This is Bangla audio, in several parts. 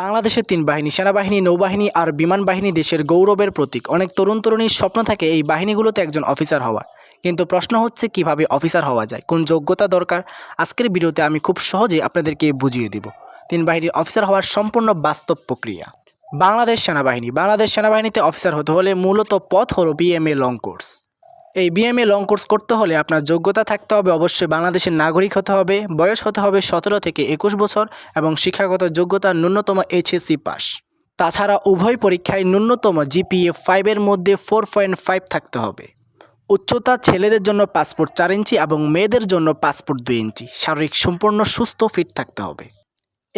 বাংলাদেশের তিন বাহিনী, সেনাবাহিনী, নৌবাহিনী আর বিমান বাহিনী দেশের গৌরবের প্রতীক। অনেক তরুণ তরুণীর স্বপ্ন থাকে এই বাহিনীগুলোতে একজন অফিসার হওয়ার। কিন্তু প্রশ্ন হচ্ছে, কীভাবে অফিসার হওয়া যায়? কোন যোগ্যতা দরকার? আজকের ভিডিওতে আমি খুব সহজে আপনাদেরকে বুঝিয়ে দিব। তিন বাহিনীর অফিসার হওয়ার সম্পূর্ণ বাস্তব প্রক্রিয়া। বাংলাদেশ সেনাবাহিনী। বাংলাদেশ সেনাবাহিনীতে অফিসার হতে হলে মূলত পথ হলো বিএমএ লং কোর্স এই বিএমএ লং কোর্স করতে হলে আপনার যোগ্যতা থাকতে হবে, অবশ্যই বাংলাদেশের নাগরিক হতে হবে, বয়স হতে হবে সতেরো থেকে একুশ বছর এবং শিক্ষাগত যোগ্যতা ন্যূনতম এইচএসসি পাস তাছাড়া উভয় পরীক্ষায় ন্যূনতম জিপিএ ফাইভের মধ্যে ফোর পয়েন্ট ফাইভ থাকতে হবে। উচ্চতা ছেলেদের জন্য পাসপোর্ট চার ইঞ্চি এবং মেয়েদের জন্য পাসপোর্ট দুই ইঞ্চি। শারীরিক সম্পূর্ণ সুস্থ ফিট থাকতে হবে।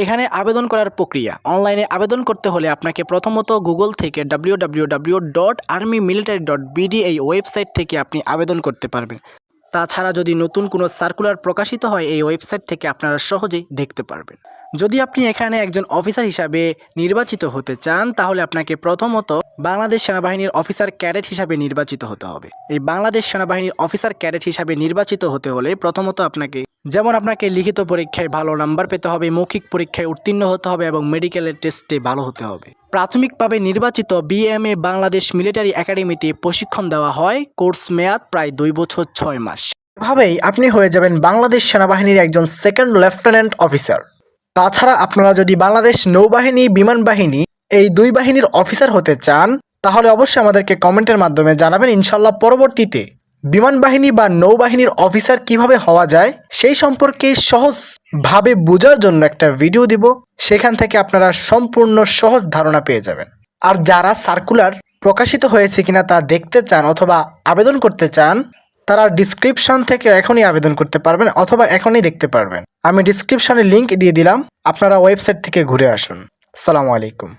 এখানে আবেদন করার প্রক্রিয়া। অনলাইনে আবেদন করতে হলে আপনাকে প্রথমত গুগল থেকে W W W dot army military dot BD এই ওয়েবসাইট থেকে আপনি আবেদন করতে পারবেন। তাছাড়া যদি নতুন কোনো সার্কুলার প্রকাশিত হয়, এই ওয়েবসাইট থেকে আপনারা সহজেই দেখতে পারবেন। যদি আপনি এখানে একজন অফিসার হিসাবে নির্বাচিত হতে চান, তাহলে আপনাকে প্রথমত বাংলাদেশ সেনাবাহিনীর অফিসার ক্যাডেট হিসাবে নির্বাচিত হতে হবে। এই বাংলাদেশ সেনাবাহিনীর অফিসার ক্যাডেট হিসাবে নির্বাচিত হতে হলে প্রথমত আপনাকে যেমন আপনাকে লিখিত পরীক্ষায় ভালো নাম্বার পেতে হবে, মৌখিক পরীক্ষায় উত্তীর্ণ হতে হবে এবং মেডিকেলের টেস্টে ভালো হতে হবে। প্রাথমিকভাবে নির্বাচিত বিএমএ বাংলাদেশ মিলিটারি একাডেমিতে প্রশিক্ষণ দেওয়া হয়, কোর্স মেয়াদ প্রায় দুই বছর ছয় মাস। এভাবেই আপনি হয়ে যাবেন বাংলাদেশ সেনাবাহিনীর একজন সেকেন্ড লেফটেন্যান্ট অফিসার তাছাড়া আপনারা যদি বাংলাদেশ নৌবাহিনী, বিমান বাহিনী এই দুই বাহিনীর অফিসার হতে চান, তাহলে অবশ্যই আমাদেরকে কমেন্টের মাধ্যমে জানাবেন। ইনশাল্লাহ পরবর্তীতে বিমান বাহিনী বা নৌবাহিনীর অফিসার কীভাবে হওয়া যায়, সেই সম্পর্কে সহজভাবে বোঝার জন্য একটা ভিডিও দিব। সেখান থেকে আপনারা সম্পূর্ণ সহজ ধারণা পেয়ে যাবেন। আর যারা সার্কুলার প্রকাশিত হয়েছে কিনা তা দেখতে চান অথবা আবেদন করতে চান, তারা ডিসক্রিপশন থেকে এখনই আবেদন করতে পারবেন অথবা এখনই দেখতে পারবেন। আমি ডিসক্রিপশনে লিংক দিয়ে দিলাম। আপনারা ওয়েবসাইট থেকে ঘুরে আসুন। সালামু আলাইকুম।